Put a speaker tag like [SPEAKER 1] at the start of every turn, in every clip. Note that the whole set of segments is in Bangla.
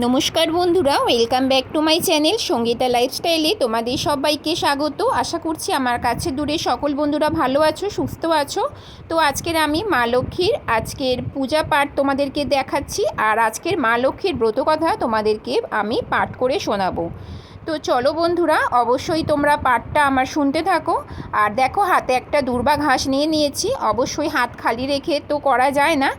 [SPEAKER 1] নমস্কার বন্ধুরা welcome back to my channel Sangeeta লাইফস্টাইলে তোমাদের সবাইকে স্বাগত। আশা করছি আমার কাছে দূরে সকল বন্ধুরা ভালো আছো, সুস্থ আছো। তো আজকের আমি মা লক্ষ্মীর আজকের পূজা পাঠ তোমাদেরকে দেখাচ্ছি, আর আজকের মা লক্ষ্মীর ব্রত কথা তোমাদেরকে আমি পাঠ করে শোনাবো। তো চলো বন্ধুরা, অবশ্যই তোমরা পাঠটা আমার শুনতে থাকো। আর দেখো, হাতে একটা দুর্বা ঘাস নিয়ে নিয়েছি। অবশ্যই হাত খালি রেখে তো করা যায় না।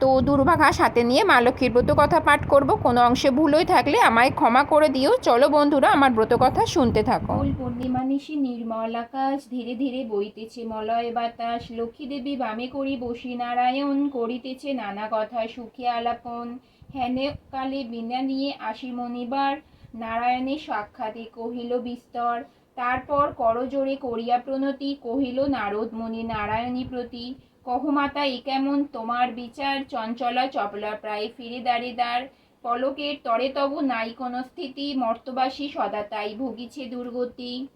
[SPEAKER 1] তো দুর্বা ঘাস হাতে নিয়ে মা লক্ষ্মীর ব্রত কথা পাঠ করব। কোনো অংশে ভুল হয়ে থাকলে আমায় ক্ষমা করে দিও। চলো বন্ধুরা, আমার ব্রত কথা শুনতে থাকো।
[SPEAKER 2] ফুল পূর্ণিমা নিশি নির্মল আকাশ, ধীরে ধীরে বইতেছে মলয় বাতাস। লক্ষ্মী দেবী বামে করি বসি, নারায়ণ করিতেছে নানা কথা সুখে আলাপন। হেনে কালে বিনা নিয়ে আসি মনিবার নারায়ণের সাক্ষাতে কহিল, বিস্তর। তারপর করজোড়ে করিয়া প্রণতি। কহিল, নারদ মুনি নারায়ণী প্রতি। কহমাতা এ কেমন তোমার বিচার? চঞ্চলা চপলা প্রায় ফিরে দাঁড়ে দাঁড়। পলকের তরে তবু নাই কোনো স্থিতি। মর্তবাসী সদা তাই ভুগিছে দুর্গতি।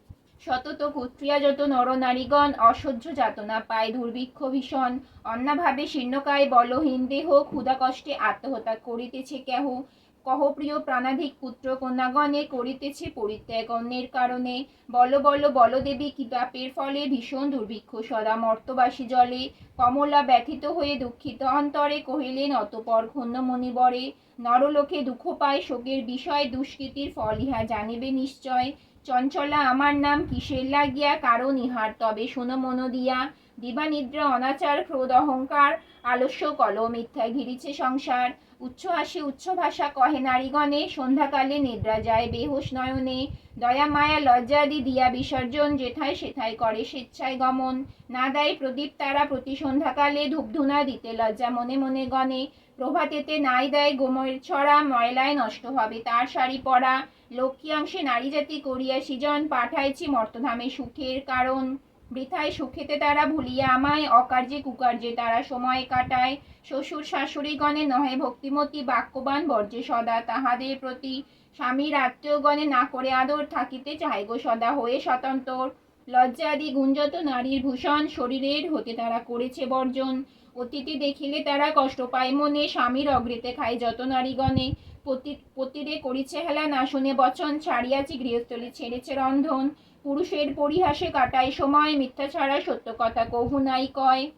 [SPEAKER 2] শতত কুত্রিয়া যত নরনারীগণ অসহ্য যাতনা পায় দুর্ভিক্ষ ভীষণ। অন্নাভাবে শীর্ণকায় বলহীন দেহ ক্ষুধা কষ্টে আত্মহত্যা করিতেছে কেহ। কহ প্রিয় প্রাণাধিক পুত্র কন্যাগণে করিতেছে পরিত্যাগ। অন্যের কারণে বল বল বলদেবী কিতাপের ফলে ভীষণ দুর্ভিক্ষ। সদা মর্তবাসী জলে কমলা ব্যথিত হয়ে দুঃখিত অন্তরে কহিলেন, অতপর ক্ষুণ্ণ মণিবরে নরলোকে দুঃখ পায়, শোকের বিষয় দুষ্কৃতির ফল ইহা জানিবে নিশ্চয়। চঞ্চলা, আমার নাম কিসের লাগিয়া? কারণ ইহার। তবে শোনো মনো দিয়া দিবানিদ্রা, অনাচার, ক্রোধ, অহংকার, আলস্য কল মিথ্যা ঘিরিছে সংসার। উচ্চ হাসি উচ্চ ভাষা কহে নারীগণে, সন্ধ্যাকালে নিদ্রা যায়, বেহুশ নয়নে। দয়া, মায়া লজ্জাদি দিয়া বিসর্জন, যেথায় সেথায় করে স্বেচ্ছায় গমন। না দেয় প্রদীপ তারা প্রতি সন্ধ্যাকালে, ধূপধুনা দিতে লজ্জা মনে মনে গণে। প্রভাতেতে নাই দেয় গোময়ের ছড়া, ময়লায় নষ্ট হবে তার শাড়ি পরা। লক্ষ্মী অংশে নারী জাতি করিয়া সৃজন, পাঠাইছি মর্তধামে সুখের কারণ। বৃথায় সুখেতে তারা ভুলিয়া আমায়, অকার্যে কুকার্যে তারা সময় কাটায়। শ্বশুর শাশুড়িগণে নহে ভক্তিমতী বাক্যবান বর্জে সদা। তাহাদের প্রতি স্বামীর আত্মীয়গণে না করে আদর থাকিতে চায় গো সদা। হয়ে স্বতন্ত্র, লজ্জাদি গুঞ্জত নারীর ভূষণ, শরীরের হতে তারা করেছে বর্জন। অতিথি দেখিলে তারা কষ্ট পায় মনে, স্বামীর অগ্রেতে খায় যত নারীগণে। পতি, পতিরে করিছে হেলা না শুনে বচন ছাড়িয়াছি, গৃহস্থলী ছেড়েছে রন্ধন। পুরুষের পরিহাসে কাটায় সময়, মিথ্যা ছাড়া সত্য কথা কহু নাই কয়।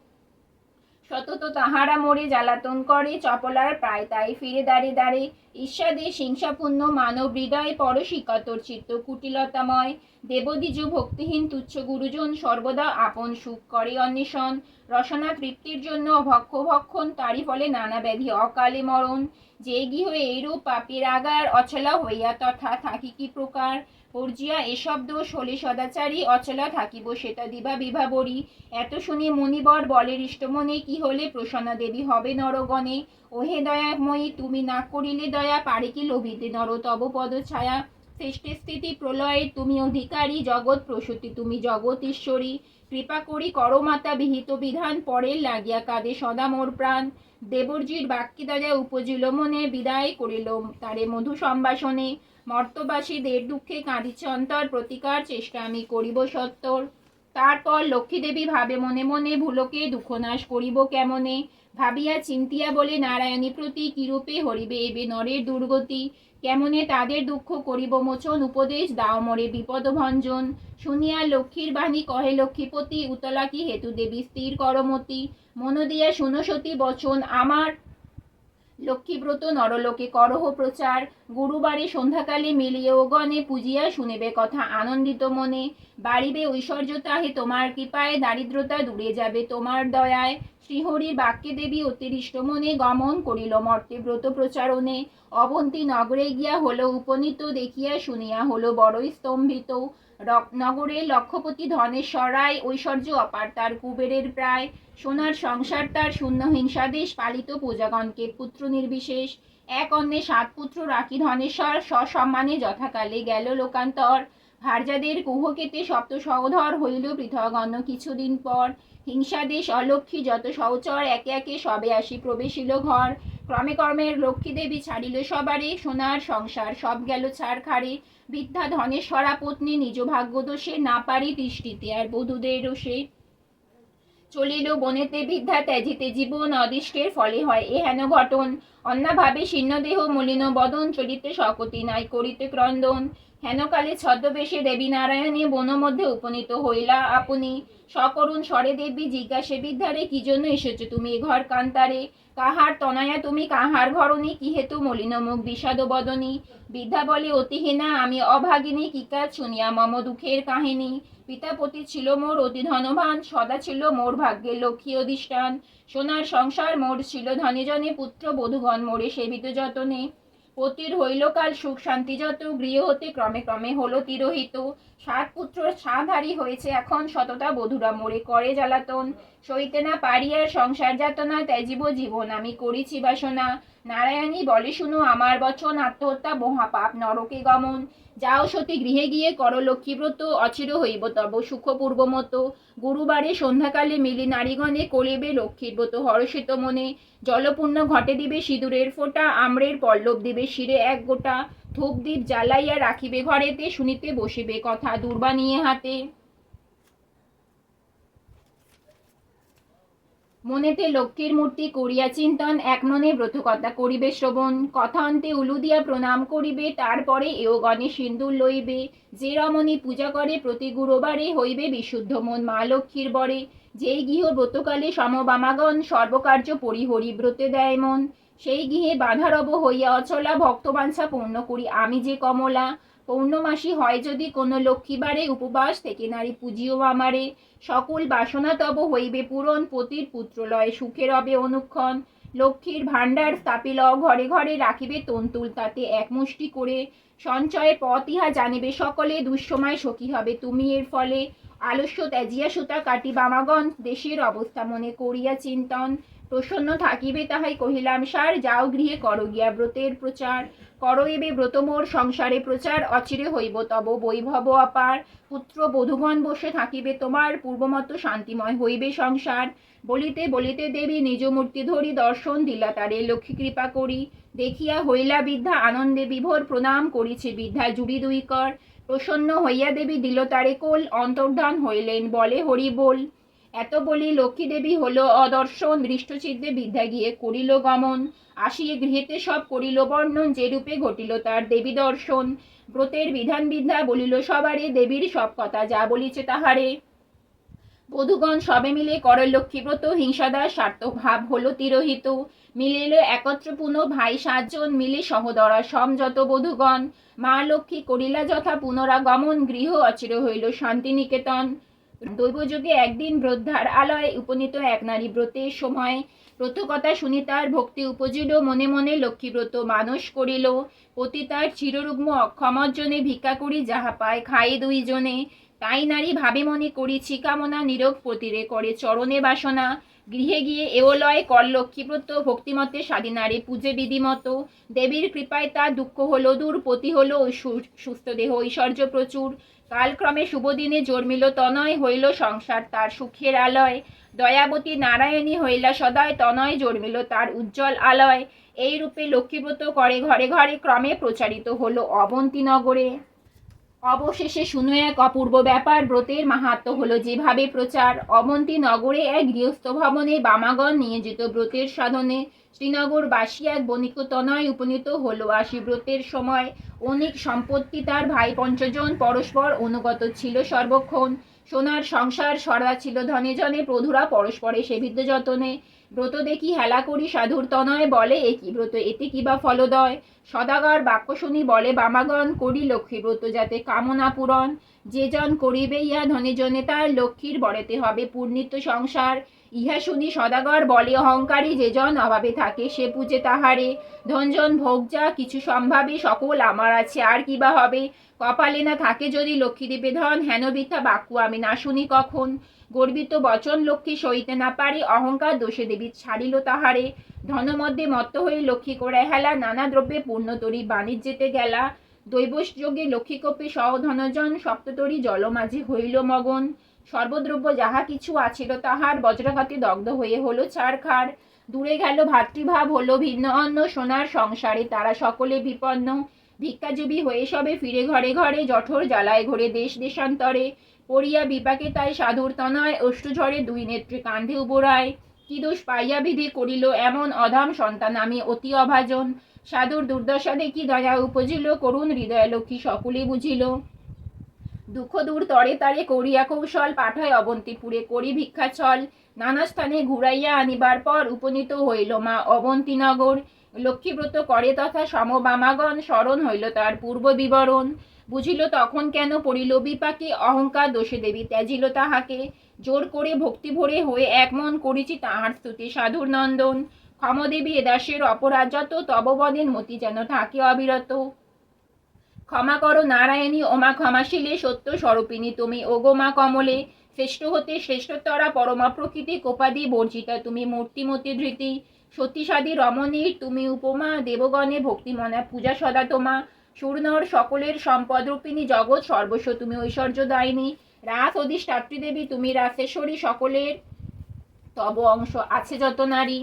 [SPEAKER 2] সতত তাহারা মোরে জ্বালাতন করে, চপলার প্রায় তাই ফিরে দাঁড়ে দাঁড়ে। ঈর্ষাদে হিংসাপূর্ণ মানব হৃদয় পরশিকাতর চিত্ত কুটিলতাময়। দেবদ্বিজ ভক্তিহীন তুচ্ছ গুরুজন সর্বদা আপন সুখ করে অন্বেষণ। রসনা তৃপ্তির জন্য ভক্ষ ভক্ষণ, তারই ফলে নানা ব্যাধি অকালে মরণ। যে গৃহ এইরূপ পাপের আগার, অচলা হইয়া তথা থাকি কি প্রকার? পর্জিয়া এসব দোষ হলে সদাচারী অচলা থাকিব সেটা দিবা বিভাবরী এত শুনে মণিবর বলে ইষ্টমনে কি হলে প্রসন্না দেবী হবে নরগণে? ওহে দয়াময়ী, তুমি না করিলে দয়া, পারে কি লোভিতে নর, তব পদ ছায়া। সৃষ্টি স্থিতি প্রলয়ের তুমি অধিকারী, জগৎ প্রসূতি, তুমি জগৎ ঈশ্বরী। কৃপা করি করমাতা বিহিত বিধান পরের লাগিয়া কাঁদে সদা মোর প্রাণ। দেবর্জির বাক্যে দ্বারা উপজিল মনে, বিদায় করিল তারে মধু সম্ভাষণে। মর্তবাসীদের দুঃখে কাঁদিছে অন্তর, প্রতিকার চেষ্টা আমি করিব সত্তর। তারপর লক্ষ্মী দেবী ভাবে মনে মনে ভুলোকে দুঃখনাশ করিব কেমনে? ভাবিয়া চিন্তিয়া বলে, নারায়ণী প্রতি কিরূপে হরিবে এবে নরের দুর্গতি? কেমনে তাদের দুঃখ করিব মোচন উপদেশ দাও মরে বিপদ ভঞ্জন। শুনিয়া লক্ষ্মীর বাণী কহে, লক্ষ্মীপতি, উতলা কি হেতু দেবী? স্থির করমতি মন দিয়া শুনো সতী বচন, আমার লক্ষ্মীব্রত, নরলোকে করহ প্রচার, গুরুবারে সন্ধ্যাকালে মিলিয়ে ও গণে পূজিয়া শুনেবে কথা আনন্দিত মনে। বাড়িবে ঐশ্বর্য তাহে তোমার কৃপায়, দারিদ্রতা দূরে যাবে তোমার দয়ায়। শ্রীহরির বাক্যে দেবী অতিরিষ্ট মনে গমন করিল মর্তে ব্রত প্রচারণে। অবন্তী নগরে গিয়া হলো উপনীত, দেখিয়া শুনিয়া হলো বড়ই স্তম্ভিত। নগরে লক্ষপতি ধনেশ্বর রায়, ঐশ্বর্য অপার, তার কুবেরের প্রায় সোনার সংসার, তার শূন্য হিংসাদেশ পালিত প্রজাগণকে পুত্র নির্বিশেষ। এক অন্যে সাত পুত্র রাখি ধনেশ্বর, সসম্মানে যথাকালে গেল লোকান্তর। ভার্যাদের কুহকেতে সপ্ত সহধর হইল পৃথক অন্য কিছুদিন পর। হিংসাদেশ অলক্ষ্মী যত সহচর, একে একে সবে আসি প্রবেশিল ঘর। ক্রমে কর্মের লক্ষ্মী দেবী ছাড়িল সবারে সোনার সংসার, সব গেল ছাড় খাড়ে। বৃদ্ধা ধনেশ্বরা পত্নী নিজ ভাগ্য দোষে না পারি দৃষ্টিতে, আর বধূদের রোষে চলিল বনেতে। বিদ্যা ত্যাজিতে জীবন অদৃষ্টের ফলে হয়, এ হেন ঘটন? অন্যভাবে শীর্ণদেহ মলিন বদন, চলিতে শকতি নাই, করিতে ক্রন্দন। হেনকালে ছদ্মবেশে দেবী নারায়ণী বন মধ্যে উপনীত হইলা আপনি। সকরুণ স্বরে দেবী জিজ্ঞাসে বিদ্যারে, কি জন্য এসেছ তুমি এ ঘর কান্তারে? কাহার তনয়া তুমি? কাহার ঘরণী? কি হেতু মলিন মুখ বিষাদ বদনী? বিদ্যা বলে অতিহীনা আমি অভাগিনী, কি কাজ শুনিয়া মম দুঃখের কাহিনী? পিতাপতি ছিল মোর অতি ধনবান, সদা ছিল মোর ভাগ্যের লক্ষ্মী অধিষ্ঠান। সোনার সংসার মোর ছিল ধনীজনে পুত্র বধূগণ মোরে সেবিত যতনে। পতির হইল কাল সুখ শান্তি যত গৃহ হতে ক্রমে ক্রমে হলো তিরোহিত। সাত পুত্র সাধারী হয়েছে এখন শততা বধুরা মোরে করে জ্বালাতন। সইতে না পারিয়ার সংসার যাতনা, ত্যাজিব জীবন আমি করিছি বাসনা। নারায়ণী, বলে শুনো, আমার বচন, আত্মহত্যা, মহাপাপ, নরকে গমন। যাও সতী, গৃহে গিয়ে কর লক্ষ্মীব্রত অচির হইব তব সুখ পূর্বমত গুরুবারে সন্ধ্যাকালে মিলি নারীগণে করিবে লক্ষ্মীর ব্রত, হর্ষিত মনে। জলপূর্ণ ঘটে দিবে সিঁদুরের ফোঁটা, আম্রের পল্লব দিবে শিরে এক গোটা। ধূপ দ্বীপ জ্বালাইয়া রাখিবে ঘরেতে, শুনিতে বসিবে কথা দুর্বা নিয়ে হাতে। মনেতে লক্ষ্মীর মূর্তি করিয়া চিন্তন, এক মনে ব্রতকথা করিবে শ্রবণ। কথা অন্তে উলু দিয়া প্রণাম করিবে, তারপরে এও গণে সিন্দুর লইবে। যে রমণী পূজা করে প্রতি গুরুবারে হইবে বিশুদ্ধ মন মা লক্ষ্মীর বরে। যেই গৃহ ব্রতকালে সমবামাগণ সর্বকার্য পরিহরি ব্রতে দেয় মন। সেই গৃহে বাধারব হইয়া অচলা ভক্তবাঞ্ছা পূর্ণ করি আমি যে কমলা। পৌর্ণমাসী হয় যদি কোনো লক্ষ্মীবারে উপবাস, থেকে নারী পুজিও আমারে। সকল বাসনা তব হইবে পূরণ, পতির পুত্রলয় সুখে রবে অনুক্ষণ। লক্ষ্মীর ভাণ্ডার স্থাপিল ঘরে ঘরে রাখিবে তন্তুল তাতে এক মুষ্টি করে। সঞ্চয়ের পথ ইহা জানিবে সকলে, দুঃসময় সখী হবে তুমি এর ফলে। আলস্য ত্যাজিয়া সুতা কাটি বামাগণ দেশের অবস্থা মনে করিয়া চিন্তন। প্রসন্ন থাকিবে তাহাই কহিলাম, সার, যাও গৃহে করো গিয়া ব্রতের প্রচার। করো এবে ব্রত মোর সংসারে প্রচার অচিরে হইব, তব বৈভব অপার পুত্র বধূগণ বসে থাকিবে তোমার পূর্বমত শান্তিময় হইবে সংসার। বলিতে বলিতে দেবী নিজ মূর্তি ধরি দর্শন দিলা তারে, লক্ষ্মী কৃপা করি। দেখিয়া হইলা বিদ্যা আনন্দে বিভোর প্রণাম করিছে বিদ্যা জুড়ি দুই কর। প্রসন্ন হইয়া দেবী দিল তারে কোল, অন্তর্ধান হইলেন, বলে হরি বল। এত বলি লক্ষ্মী দেবী হল অদর্শন, দৃষ্টচিত্তে বিদ্যা গিয়ে করিল গমন। আসিয়ে গৃহেতে সব করিল বর্ণন, যে রূপে ঘটিল তার দেবী দর্শন। ব্রতের বিধান বিদ্যা বলিল সবারে দেবীর সব কথা, যা বলিছে তাহারে। বধুগণ সবে মিলে কর লক্ষ্মীব্রত হিংসাদার স্বার্থ ভাব হলো তিরোহিত। মিলিল একত্র পুনঃ ভাই সাতজন মিলে সহদরা সমযত বধূগণ। মা লক্ষ্মী করিলা যথা পুনরাগমন, গৃহ অচির হইল শান্তিনিকেতন। দৈবযোগে একদিন ব্রদ্ধার আলয়ে উপনীত এক নারী ব্রতের সময় ব্রতকথা শুনি তার ভক্তি উপজিল। মনে মনে লক্ষ্মীব্রত মানস করিল। পতি তার চিররুগ্ম অক্ষমজনে ভিক্ষা করি যাহা পায় খাই দুইজনে। তাই নারী ভাবে মনে করি কামনা নিরোগ পতিরে করে চরণে বাসনা। গৃহে গিয়ে এওলয় কর লক্ষ্মীব্রত, ভক্তিমতে স্বাধীনারে পূজে বিধিমত। দেবীর কৃপায় তার দুঃখ হলো দূর, পতি হলো সুস্থ দেহ, ঐশ্বর্য প্রচুর। কালক্রমে শুভদিনে জন্মিল তনয়, হইল সংসার তার সুখের আলয়। দয়াবতী নারায়ণী হইলা সদয়, তনয় জন্মিল তার উজ্জ্বল আলয়। এই রূপে লক্ষ্মীব্রত করে ঘরে ঘরে ক্রমে প্রচারিত হলো অবন্তী নগরে। অবশেষে শুনো এক অপূর্ব ব্যাপার। ব্রতের মাহাত্ম হলো যেভাবে প্রচার। অবন্তী নগরে এক গৃহস্থ ভবনে বামাগণ নিয়োজিত। ব্রতের সাধনে শ্রীনগর বাসী এক বণিক তনয় উপনীত হলো। আসি ব্রতের সময় অনেক সম্পত্তি তার ভাই পঞ্চজন পরস্পর অনুগত ছিল সর্বক্ষণ। সোনার সংসার সরা ছিল ধনে জনে প্রধুরা পরস্পরে সেবিত যতনে। ব্রত দেখি হেলা করি সাধুর তনয় বলে একই ব্রত? এতে কি বা ফলদয়? সদাগর বাক্য শুনি বলে, বামাগণ, করি লক্ষ্মী ব্রত যাতে কামনা পূরণ। যে জন করিবে ইয়া ধনে জনে, তার লক্ষ্মীর বরেতে হবে পূর্ণিত সংসার। ইহা শুনি সদাগর বলে অহংকারী যে জন অভাবে থাকে, সে পূজে তাহারে। ধনজন ভোগ যা, কিছু সম্ভাবে সকল আমার আছে, আর কিবা হবে? কপালে না থাকে যদি লক্ষ্মী দেবে ধন হেন বৃথা বাক্য আমি না শুনি কখন? গর্বিত বচন লক্ষ্মী সইতে না পারে, অহংকার দোষে দেবী ছাড়িল তাহারে। ধনমধ্যে মত্ত হয়ে লক্ষ্মী করে হেলা, নানা দ্রব্যে পূর্ণতরী বাণিজ্যেতে গেলা। দৈবশ যোগে লক্ষ্মীকোপে সহ ধনজন, সপ্ততরী জল মাঝে হইল মগন। সর্বদ্রব্য যাহা কিছু আছিল তাহার বজ্রঘাতে দগ্ধ হয়ে হলো ছাড়খাড়। দূরে গেল ভাতৃভাব, হলো ভিন্ন অন্য সোনার সংসারে। তারা সকলে বিপন্ন। ভিক্ষাজীবী হয়ে সবে ফিরে ঘরে ঘরে জঠর জ্বালায় ঘরে দেশ দেশান্তরে। পড়িয়া বিপাকে তাই সাধুর তনয়, অষ্টঝরে দুই নেত্রে কান্ধে উবোরায় কি দোষ পাইয়া বিধি করিল এমন অধাম সন্তান আমি অতি অভাজন। সাধুর দুর্দশা দেখি দয়া উপজিল, করুণ হৃদয় লক্ষ্মী সকলে বুঝিল। দুঃখ দূর তরে তারে করিয়া কৌশল পাঠায় অবন্তীপুরে করি ভিক্ষা ছল। নানা স্থানে ঘুরাইয়া আনিবার পর উপনীত হইল মা অবন্তীনগর। লক্ষ্মীব্রত করে তথা সমবামাগণ স্মরণ হইল তার পূর্ব বিবরণ। বুঝিল তখন কেন পড়িল বিপাকে, অহংকার দোষে দেবী ত্যাজিল তাহাকে। জোর করে ভক্তি ভরে হয়ে একমন করেছি তাহার স্তুতি সাধুর নন্দন। ক্ষমদেবী এ দাসের অপরাধ যত তব মতি যেন থাকে অবিরত। ক্ষমা করো নারায়ণী, ওমা ক্ষমাশীলে সত্য স্বরূপিনী তুমি। ওগো মা কমলে, শ্রেষ্ঠ হতে শ্রেষ্ঠতরা পরমা প্রকৃতি, কোপাদি বর্জিতা তুমি মূর্তিমতি ধৃতি। সতীসাদী রমণীর তুমি উপমা, দেবগণে ভক্তিমনা, পূজা সদা তোমা। সুরনর সকলের সম্পদ রূপিণী, জগৎ সর্বস্ব তুমি ঐশ্বর্য দায়িনী। রাস অধিষ্ঠাত্রী দেবী, তুমি রাসেশ্বরী সকলের তব অংশ। আছে যত নারী।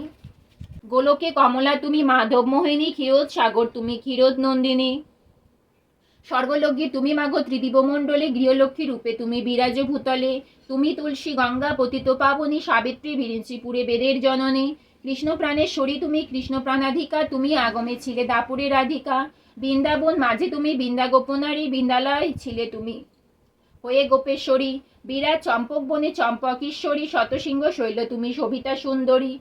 [SPEAKER 2] গোলকে কমলা, তুমি মাধব মোহিনী ক্ষীরোদ সাগর, তুমি ক্ষীরোদ নন্দিনী। স্বর্গলগ্নী তুমি মাগো ত্রিদিবমণ্ডলে গৃহলক্ষ্মী রূপে, তুমি বিরাজ ভূতলে তুমি তুলসী গঙ্গা পতিত পাবনী সাবিত্রী বিরিঞ্চিপুরে বেদের জননী। কৃষ্ণ প্রাণেশ্বরী তুমি কৃষ্ণ প্রাণাধিকা তুমি আগমে ছিলে দাপুরে রাধিকা। বৃন্দাবন মাঝে তুমি বৃন্দা গোপনারী বৃন্দালয় ছিলে তুমি। হয়ে গোপেশ্বরী, বিরাট চম্পক বনে চম্পকেশ্বরী শতসিংহ শৈল তুমি সবিতা সুন্দরী।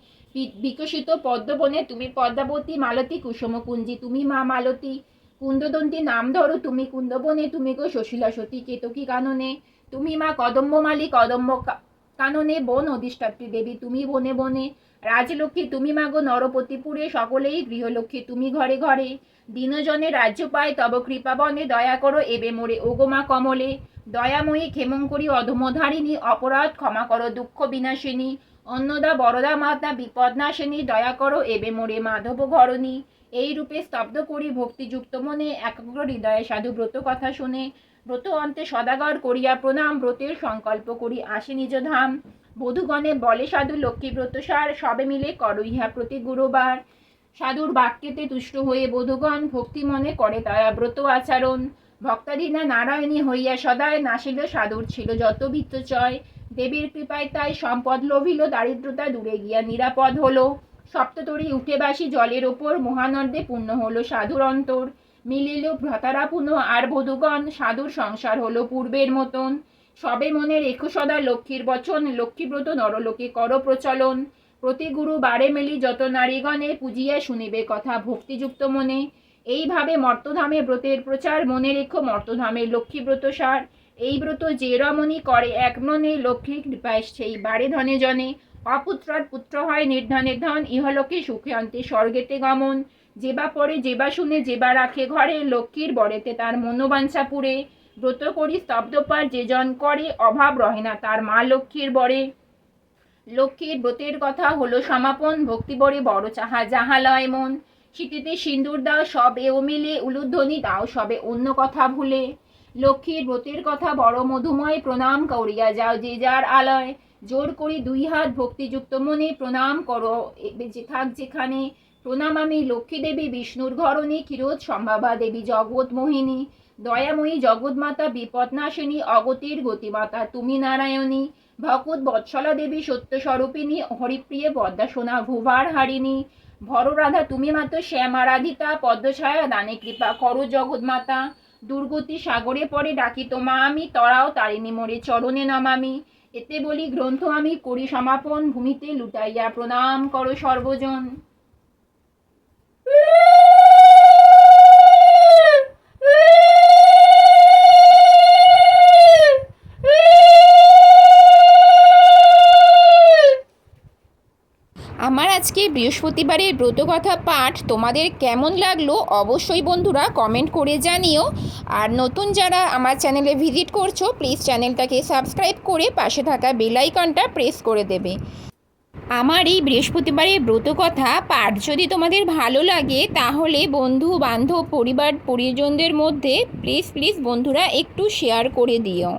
[SPEAKER 2] বিকশিত পদ্মবনে তুমি পদ্মাবতী, মালতী কুসুমকুঞ্জি, তুমি মা মালতী। কুন্দদন্তী নাম ধরো, তুমি কুন্দবনে, তুমি গো সুশীলা সতী কেতকী কাননে। তুমি মা কদম্ব কা- কাননে বন অধিষ্ঠাত্রী দেবী, তুমি বনে বনে। রাজলক্ষ্মী, তুমি মাগো নরপতিপুরে, সকলেই গৃহলক্ষ্মী, তুমি ঘরে ঘরে। দিনজনে রাজ্য পায়, তব কৃপা বনে, দয়া করো এবে মোরে। ওগো মা কমলে, দয়াময়ী ক্ষেমঙ্করী অধমধারিণী, অপরাধ ক্ষমা করো দুঃখ বিনাশিনী। অন্নদা, বরদা মাতা, বিপদ নাশিনী, দয়া করো এবে মোরে মাধব ঘরণী। এই রূপে স্তব্ধ করি ভক্তিযুক্ত মনে, একাগ্র হৃদয়ে সাধু ব্রত কথা শুনে। ব্রত অন্তে সদাগর করিয়া প্রণাম, ব্রতের সংকল্প করি আসে নিজ ধাম। বধুগণে বলে সাধু লক্ষ্মী ব্রত সার, সবে মিলে করো ইহা প্রতি গুরুবার। সাধুর বাক্যেতে তুষ্ট হয়ে বধূগণ ভক্তি মনে করে তারা ব্রত আচরণ। ভক্তাধীনা নারায়ণী হইয়া সদায় নাসিল সাধুর ছিল যত চয় দেবীর কৃপায় তাই সম্পদ লোভিল, দারিদ্রতা দূরে গিয়া নিরাপদ হলো। সপ্ততরী উঠে বাসি জলের ওপর মহানন্দে পূর্ণ হলো সাধুর অন্তর। মিলিল ভ্রতারা পুনঃ আর বধূগণ সাধুর সংসার হলো পূর্বের মতন। সবে মনে রেখো সদা লক্ষ্মীর বচন, লক্ষ্মীব্রত নরলোকে কর প্রচলন। প্রতি গুরু বারে মেলি যত নারীগণে পুজিয়া শুনিবে কথা ভক্তিযুক্ত মনে। এইভাবে মর্তধামে ব্রতের প্রচার, মনে রেখো মর্তধামে লক্ষ্মীব্রত সার। এই ব্রত যে রমণী করে, এক মনে লক্ষ্মীর কৃপায় সেই বারে ধনে জনে। অপুত্রার পুত্র হয় নির্ধনের ধন ইহলোকে সুখে অন্তে স্বর্গেতে গমন। যেবা পরে যেবা শুনে, যেবা রাখে ঘরে, লক্ষ্মীর বরেতে তার মনোবাঞ্ছা পুরে। ব্রত করি স্তব্ধপার যে জন করে, অভাব রহে না তার মা লক্ষ্মীর বরে। লক্ষ্মীর ব্রতের কথা হলো সমাপন ভক্তিবরে বড় চাহা যাহালয় মন। শীতেতে সিন্দুর দাও, সব এও মিলে উলুধ্বনি দাও, সবে অন্য কথা ভুলে। লক্ষ্মীর ব্রতের কথা বড় মধুময় প্রণাম করিয়া যাও, যে যার আলয়। জোর করি দুই হাত ভক্তিযুক্ত মনে প্রণাম করো। যে থাক যেখানে, প্রণাম আমি লক্ষ্মী দেবী বিষ্ণুর ঘরণী ক্ষীরোদ সম্ভাবা দেবী জগৎ মোহিনী। দয়াময়ী জগৎমাতা, বিপদনাশিনী, অগতির গতিমাতা, তুমি নারায়ণী। ভকত বৎসলা দেবী সত্য স্বরূপিণী হরিপ্রিয়ে পদ্মাসোনা ভুভার হারিণী। ভররাধা, তুমি মাত্র শ্যামারাধিতা, পদ্মছায়া, দানে কৃপা করো জগৎমাতা। দুর্গতি সাগরে পরে ডাকি তোমা আমি, তরাও তারিণী মোরে চরণে নামামি। এতে বলি গ্রন্থ আমি করি সমাপন ভূমিতে লুটাইয়া প্রণাম করো সর্বজন।
[SPEAKER 1] আজকে বৃহস্পতিবারের ব্রতকথা পাঠ তোমাদের কেমন লাগল অবশ্যই বন্ধুরা কমেন্ট করে জানিও। আর নতুন যারা আমার চ্যানেলে ভিজিট করছ প্লিজ চ্যানেলটাকে সাবস্ক্রাইব করে পাশে থাকা বেল আইকনটা প্রেস করে দেবে। আমার এই বৃহস্পতিবারের ব্রতকথা পাঠ যদি তোমাদের ভালো লাগে, তাহলে বন্ধু বান্ধব পরিবার, পরিজনদের মধ্যে প্লিজ প্লিজ বন্ধুরা একটু শেয়ার করে দিও।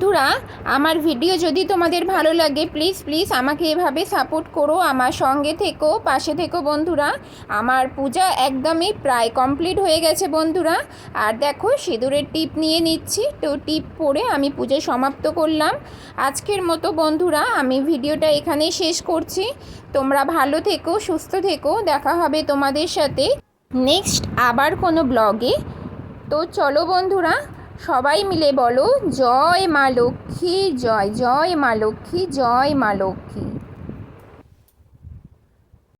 [SPEAKER 1] বন্ধুরা, আমার ভিডিও যদি তোমাদের ভালো লাগে প্লিজ প্লিজ আমাকে এভাবে সাপোর্ট করো, আমার সঙ্গে থেকো, পাশে থেকো বন্ধুরা। আমার পূজা একদমই প্রায় কমপ্লিট হয়ে গেছে বন্ধুরা। আর দেখো, সিঁদুরের টিপ নিয়ে নিচ্ছি, তো টিপ পরে আমি পুজো সমাপ্ত করলাম। আজকের মতো বন্ধুরা, আমি ভিডিওটা এখানেই শেষ করছি। তোমরা ভালো থেকো, সুস্থ থেকো, দেখা হবে তোমাদের সাথে। নেক্সট আবার কোনো ব্লগে তো চলো বন্ধুরা সবাই মিলে বলো জয় মা লক্ষ্মী জয় জয় মা লক্ষ্মী জয় মা লক্ষ্মী।